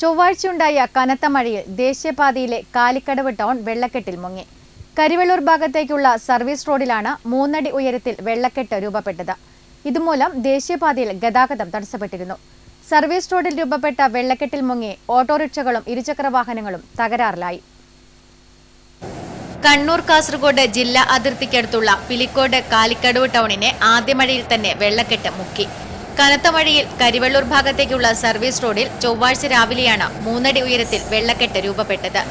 ചൊവ്വാഴ്ചയുണ്ടായ കനത്ത മഴയിൽ ദേശീയപാതയിലെ കാലിക്കടവ് ടൗൺ വെള്ളക്കെട്ടിൽ മുങ്ങി. കരിവെള്ളൂർ ഭാഗത്തേക്കുള്ള സർവീസ് റോഡിലാണ് മൂന്നടി ഉയരത്തിൽ വെള്ളക്കെട്ട് രൂപപ്പെട്ടത്. ഇതുമൂലം ദേശീയപാതയിൽ ഗതാഗതം തടസ്സപ്പെട്ടിരുന്നു. സർവീസ് റോഡിൽ രൂപപ്പെട്ട വെള്ളക്കെട്ടിൽ മുങ്ങി ഓട്ടോറിക്ഷകളും ഇരുചക്രവാഹനങ്ങളും തകരാറിലായി. കണ്ണൂർ കാസർഗോഡ് ജില്ലാ അതിർത്തിക്കടുത്തുള്ള പിലിക്കോട് കാലിക്കടവ് ടൗണിനെ ആദ്യ മഴയിൽ തന്നെ വെള്ളക്കെട്ട് മുക്കി. കനത്ത മഴയിൽ കരിവെള്ളൂർ ഭാഗത്തേക്കുള്ള സർവീസ് റോഡിൽ ചൊവ്വാഴ്ച രാവിലെയാണ് മൂന്നടി ഉയരത്തിൽ വെള്ളക്കെട്ട് രൂപപ്പെട്ടത്.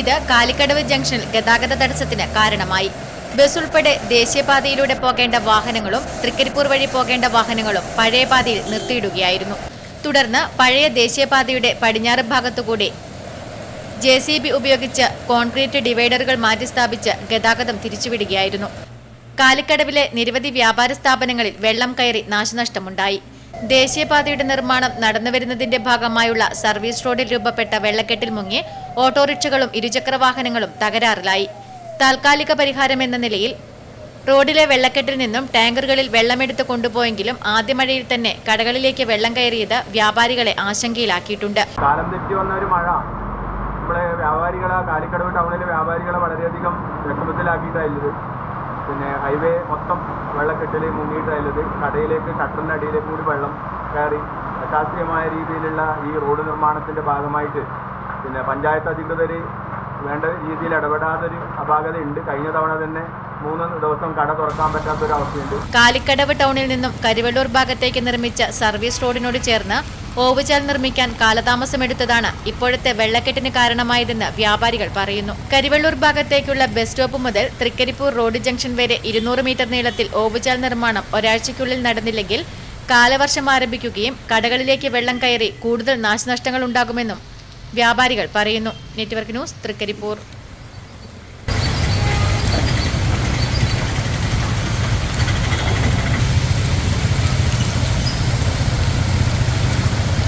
ഇത് കാലിക്കടവ് ജംഗ്ഷനിൽ ഗതാഗത തടസ്സത്തിന് കാരണമായി. ബസ് ഉൾപ്പെടെ ദേശീയപാതയിലൂടെ പോകേണ്ട വാഹനങ്ങളും തൃക്കരിപ്പൂർ വഴി പോകേണ്ട വാഹനങ്ങളും പഴയ പാതയിൽ നിർത്തിയിടുകയായിരുന്നു. തുടർന്ന് പഴയ ദേശീയപാതയുടെ പടിഞ്ഞാറ് ഭാഗത്തുകൂടി ജെ സി ബി ഉപയോഗിച്ച് കോൺക്രീറ്റ് ഡിവൈഡറുകൾ മാറ്റിസ്ഥാപിച്ച് ഗതാഗതം തിരിച്ചുവിടുകയായിരുന്നു. കാലിക്കടവിലെ നിരവധി വ്യാപാര സ്ഥാപനങ്ങളിൽ വെള്ളം കയറി നാശനഷ്ടമുണ്ടായി. ദേശീയപാതയുടെ നിർമ്മാണം നടന്നുവരുന്നതിന്റെ ഭാഗമായുള്ള സർവീസ് റോഡിൽ രൂപപ്പെട്ട വെള്ളക്കെട്ടിൽ മുങ്ങി ഓട്ടോറിക്ഷകളും ഇരുചക്രവാഹനങ്ങളും തകരാറിലായി. താൽക്കാലിക പരിഹാരം എന്ന നിലയിൽ റോഡിലെ വെള്ളക്കെട്ടിൽ നിന്നും ടാങ്കറുകളിൽ വെള്ളമെടുത്ത് കൊണ്ടുപോയെങ്കിലും ആദ്യ മഴയിൽ തന്നെ കടകളിലേക്ക് വെള്ളം കയറിയത് വ്യാപാരികളെ ആശങ്കയിലാക്കിയിട്ടുണ്ട്. കാലം തെറ്റി വന്ന ഒരു മഴ നമ്മുടെ വ്യാപാരികളെ കാലിക്കടവ് ടൗണിലെ വ്യാപാരികളെ വളരെയധികം വിഷമത്തിലാക്കിയിട്ടായിരുന്നത് പിന്നെ ഹൈവേ മൊത്തം വെള്ളക്കെട്ടിൽ മുങ്ങിയിട്ടായത് കടയിലേക്ക് ഷട്ടറിന്റെ അടിയിലേക്ക് കൂടി വെള്ളം കയറി. അശാസ്ത്രീയമായ രീതിയിലുള്ള ഈ റോഡ് നിർമ്മാണത്തിന്റെ ഭാഗമായിട്ട് പിന്നെ പഞ്ചായത്ത് അധികൃതർ വേണ്ട രീതിയിൽ ഇടപെടാതൊരു അപാകതയുണ്ട്. കഴിഞ്ഞ തവണ തന്നെ കട തുറക്കാൻ പറ്റാത്തൊരു അവസ്ഥയുണ്ട് കാലിക്കടവ് ടൗണിൽ നിന്നും കരിവെള്ളൂർ ഭാഗത്തേക്ക് നിർമ്മിച്ച സർവീസ് റോഡിനോട് ചേർന്ന് ഓവുചാൽ നിർമ്മിക്കാൻ കാലതാമസമെടുത്തതാണ് ഇപ്പോഴത്തെ വെള്ളക്കെട്ടിന് കാരണമായതെന്ന് വ്യാപാരികൾ പറയുന്നു. കരിവെള്ളൂർ ഭാഗത്തേക്കുള്ള ബസ് സ്റ്റോപ്പ് മുതൽ തൃക്കരിപ്പൂർ റോഡ് ജംഗ്ഷൻ വരെ ഇരുന്നൂറ് മീറ്റർ നീളത്തിൽ ഓവുചാൽ നിർമ്മാണം ഒരാഴ്ചയ്ക്കുള്ളിൽ നടന്നില്ലെങ്കിൽ കാലവർഷം ആരംഭിക്കുകയും കടകളിലേക്ക് വെള്ളം കയറി കൂടുതൽ നാശനഷ്ടങ്ങൾ ഉണ്ടാകുമെന്നും വ്യാപാരികൾ പറയുന്നു. Network news Thrikaripur.